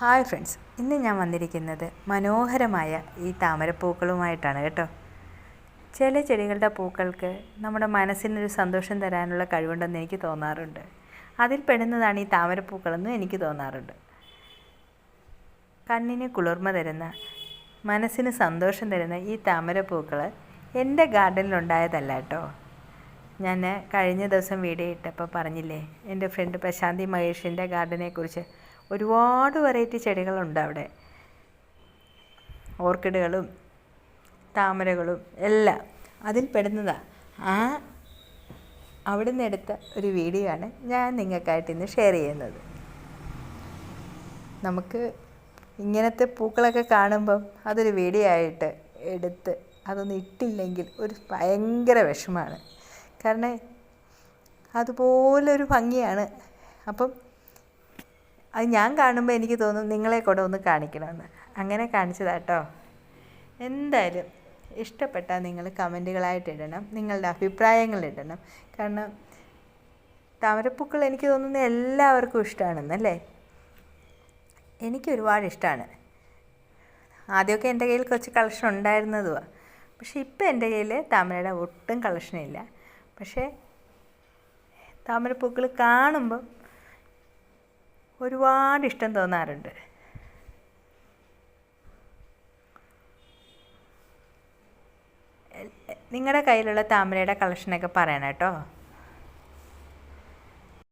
Hi friends ഇന്ന് ഞാൻ വന്നിരിക്കുന്നത് മനോഹരമായ ഈ താമരപ്പൂക്കളുമായിട്ടാണ് കേട്ടോ. ചില ചെടികളുടെ പൂക്കൾക്ക് നമ്മുടെ മനസ്സിനൊരു സന്തോഷം തരാനുള്ള കഴിവുണ്ടെന്ന് എനിക്ക് തോന്നാറുണ്ട്. അതിൽ പെടുന്നതാണ് ഈ താമരപ്പൂക്കളെന്നും എനിക്ക് തോന്നാറുണ്ട്. കണ്ണിന് കുളിർമ തരുന്ന മനസ്സിന് സന്തോഷം തരുന്ന ഈ താമരപ്പൂക്കൾ എന്റെ ഗാർഡനിലുണ്ടായതല്ല കേട്ടോ. ഞാൻ കഴിഞ്ഞ ദിവസം വീഡിയോ ഇട്ടപ്പോൾ പറഞ്ഞില്ലേ എന്റെ ഫ്രണ്ട് പ്രശാന്തി മഹേഷിന്റെ ഗാർഡനെക്കുറിച്ച് ഒരുപാട് വെറൈറ്റി ചെടികളുണ്ട് അവിടെ. ഓർക്കിഡുകളും താമരകളും എല്ലാം അതിൽ പെടുന്നതാണ് ആ അവിടെ നിന്ന് എടുത്ത ഒരു വീഡിയോ ആണ് ഞാൻ നിങ്ങൾക്കായിട്ട് ഇന്ന് ഷെയർ ചെയ്യുന്നത്. നമുക്ക് ഇങ്ങനത്തെ പൂക്കളൊക്കെ കാണുമ്പം അതൊരു വീഡിയോ ആയിട്ട് എടുത്ത് അതൊന്നും ഇട്ടില്ലെങ്കിൽ ഒരു ഭയങ്കര വിഷമമാണ്. കാരണം അതുപോലൊരു ഭംഗിയാണ്. അപ്പം അത് ഞാൻ കാണുമ്പോൾ എനിക്ക് തോന്നും നിങ്ങളെ കൂടെ ഒന്ന് കാണിക്കണമെന്ന്. അങ്ങനെ കാണിച്ചതാട്ടോ. എന്തായാലും ഇഷ്ടപ്പെട്ടാൽ നിങ്ങൾ കമന്റുകളായിട്ട് ഇടണം നിങ്ങളുടെ അഭിപ്രായങ്ങൾ ഇടണം. കാരണം താമരപ്പൂക്കൾ എനിക്ക് തോന്നുന്നത് എല്ലാവർക്കും ഇഷ്ടമാണെന്നല്ലേ എനിക്ക് ഒരുപാട് ഇഷ്ടമാണ് ആദ്യമൊക്കെ എന്റെ കയ്യിൽ കുറച്ച് കളക്ഷൻ ഉണ്ടായിരുന്നതുമാണ് പക്ഷേ ഇപ്പം എന്റെ കയ്യിൽ താമരയുടെ ഒട്ടും കളക്ഷനില്ല പക്ഷേ താമരപ്പൂക്കൾ കാണുമ്പം ഒരുപാട് ഇഷ്ടം തോന്നാറുണ്ട്. നിങ്ങളുടെ കയ്യിലുള്ള താമരയുടെ കളക്ഷനൊക്കെ പറയണം കേട്ടോ.